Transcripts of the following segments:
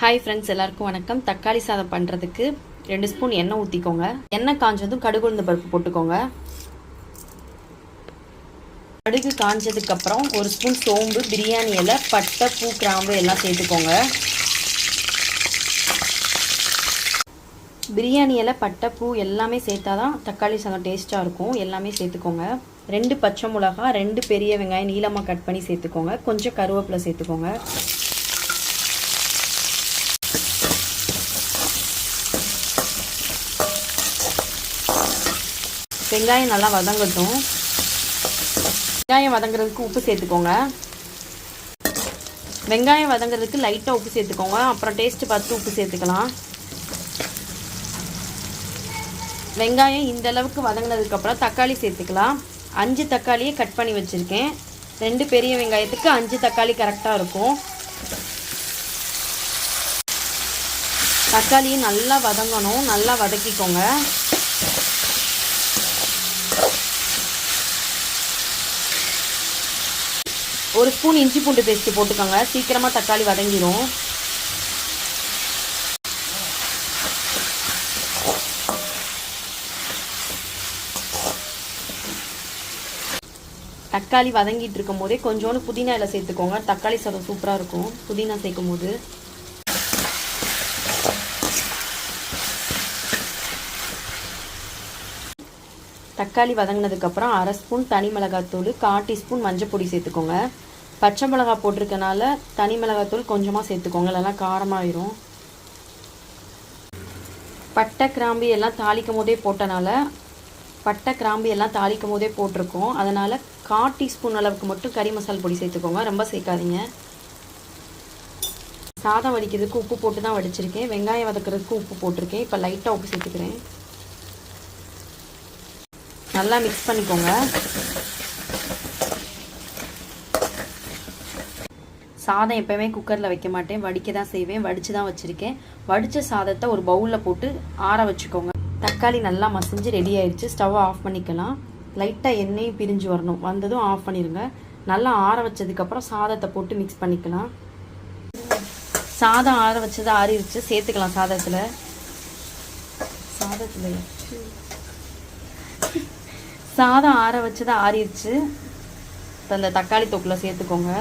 Hi friends எல்லாருக்கும் வணக்கம். தக்காளி சாதம் பண்ணுறதுக்கு ரெண்டு ஸ்பூன் எண்ணெய் ஊற்றிக்கோங்க எண்ணெய் காஞ்சதும் கடுகு உளுந்த பருப்பு போட்டுக்கோங்க. கடுகு காஞ்சதுக்கப்புறம் ஒரு ஸ்பூன் சோம்பு பிரியாணி இலை பட்டை பூ கிராம்பு எல்லாம் சேர்த்துக்கோங்க. பிரியாணி இலை பட்டை பூ எல்லாமே சேர்த்தாதான் தக்காளி சாதம் டேஸ்ட்டாக இருக்கும். எல்லாமே சேர்த்துக்கோங்க. ரெண்டு பச்சை மிளகா ரெண்டு பெரிய வெங்காயம் நீளமாக கட் பண்ணி சேர்த்துக்கோங்க. கொஞ்சம் கருவேப்பிலை சேர்த்துக்கோங்க. வெங்காயம் நல்லா வதங்கட்டும். வெங்காயம் வதங்குறதுக்கு உப்பு சேர்த்துக்கோங்க. வெங்காயம் வதங்குறதுக்கு லைட்டாக உப்பு சேர்த்துக்கோங்க. அப்புறம் டேஸ்ட்டு பார்த்து உப்பு சேர்த்துக்கலாம். வெங்காயம் இந்த அளவுக்கு வதங்கினதுக்கப்புறம் தக்காளி சேர்த்துக்கலாம். அஞ்சு தக்காளியை கட் பண்ணி வச்சுருக்கேன். ரெண்டு பெரிய வெங்காயத்துக்கு அஞ்சு தக்காளி கரெக்டாக இருக்கும். தக்காளியை நல்லா வதங்கணும். நல்லா வதக்கிக்கோங்க. ஒரு ஸ்பூன் இஞ்சி பூண்டு பேஸ்ட்டு போட்டுக்கோங்க. சீக்கிரமாக தக்காளி வதங்கிடும் தக்காளி வதங்கிட்டு இருக்கும் போதே கொஞ்சோண்டு புதினா இலை சேர்த்துக்கோங்க. தக்காளி சாதம் சூப்பராக இருக்கும். புதினா சேர்க்கும் போது தக்காளி வதங்கினதுக்கப்புறம் அரை ஸ்பூன் தனி மிளகாத்தூள் கால் டீஸ்பூன் மஞ்சள் பொடி சேர்த்துக்கோங்க. பச்சை மிளகா போட்டிருக்கனால தனி மிளகாத்தூள் கொஞ்சமாக சேர்த்துக்கோங்க இல்லைன்னா காரமாயிரும். பட்டை கிராம்பு எல்லாம் தாளிக்கும் போதே போட்டனால பட்டை கிராம்பு எல்லாம் தாளிக்கும் போதே போட்டிருக்கோம். அதனால் கால் டீஸ்பூன் அளவுக்கு மட்டும் கறி மசால் பொடி சேர்த்துக்கோங்க ரொம்ப சேர்க்காதீங்க. சாதம் வடிக்கிறதுக்கு உப்பு போட்டு தான் வடிச்சிருக்கேன். வெங்காயம் வதக்கிறதுக்கு உப்பு போட்டிருக்கேன். இப்போ லைட்டாக உப்பு சேர்த்துக்கிறேன். நல்லா மிக்ஸ் பண்ணிக்கோங்க. சாதம் எப்போயுமே குக்கரில் வைக்க மாட்டேன். வடிக்க தான் செய்வேன். வடித்து தான் வச்சுருக்கேன். வடித்த சாதத்தை ஒரு பவுலில் போட்டு ஆற வச்சுக்கோங்க. தக்காளி நல்லா மசிஞ்சு ரெடி ஆயிடுச்சு. ஸ்டவ்வை ஆஃப் பண்ணிக்கலாம். லைட்டாக எண்ணெயும் பிரிஞ்சு வரணும். வந்ததும் ஆஃப் பண்ணிடுங்க நல்லா ஆற வச்சதுக்கப்புறம் சாதத்தை போட்டு மிக்ஸ் பண்ணிக்கலாம். சாதம் ஆற வச்சது ஆறிடுச்சு சேர்த்துக்கலாம் சாதத்தில். சாதத்தில் சாதம் ஆற வச்சது ஆறிடுச்சு. இப்போ அந்த தக்காளி தொக்கில் சேர்த்துக்கோங்க.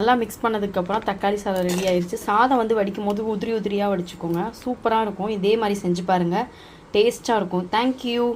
நல்லா மிக்ஸ் பண்ணதுக்கப்புறம் தக்காளி சாதம் ரெடி ஆயிடுச்சு சாதம் வந்து வடிக்கும் போது உதிரி உதிரியாக வடிச்சுக்கோங்க. சூப்பராக இருக்கும். இதே மாதிரி செஞ்சு பாருங்கள் டேஸ்ட்டாக இருக்கும். தேங்க்யூ